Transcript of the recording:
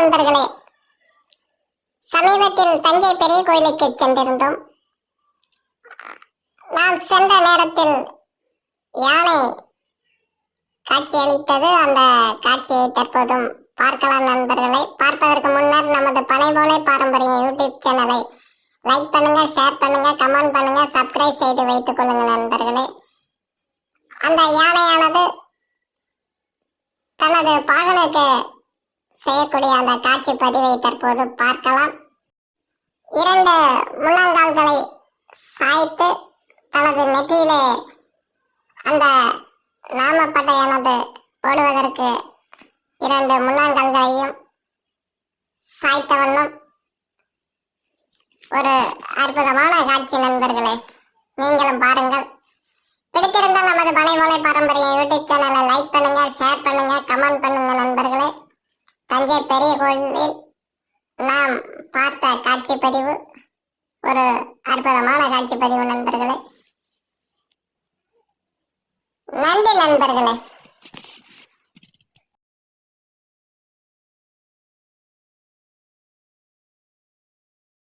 நண்பர்களே சமீபத்தில் தஞ்சை பெரிய கோயிலுக்கு சென்றிருந்தோம். நாம் சென்ற நேரத்தில் யானை காட்சியளித்தது அந்த காட்சியை தற்போதும் பார்க்கலாம் நண்பர்களே. பார்ப்பதற்கு முன்னர் நமது பனை போலே பாரம்பரிய யூடியூப் சேனலை லைக் பண்ணுங்க ஷேர் பண்ணுங்க கமெண்ட் பண்ணுங்க சப்ஸ்கிரைப் செய்து வைத்துக் கொள்ளுங்கள் நண்பர்களே. அந்த யானையானது தனது பாகனுக்கு செய்யக்கூடிய அந்த காட்சி பதிவை தற்போது பார்க்கலாம். இரண்டு முழங்கால்களை சாய்த்து தனது நெற்றியிலே அந்த நாமப்பட்டையானது போடுவதற்கு இரண்டு முழங்கால்களையும் சாய்த்த வண்ணம். ஒரு அற்புதமான காட்சி நண்பர்களே நீங்களும் பாருங்கள். பிடித்திருந்தால் நமது பனைமொழி பாரம்பரிய யூடியூப் சேனலை லைக் பண்ணுங்க ஷேர் பண்ணுங்க கமெண்ட் பண்ணுங்க நண்பர்களே தஞ்சை பெரிய கோயிலில் நாம் பார்த்த காட்சி பதிவு ஒரு அற்புதமான காட்சி பதிவு நண்பர்களே. நன்றி நண்பர்களே.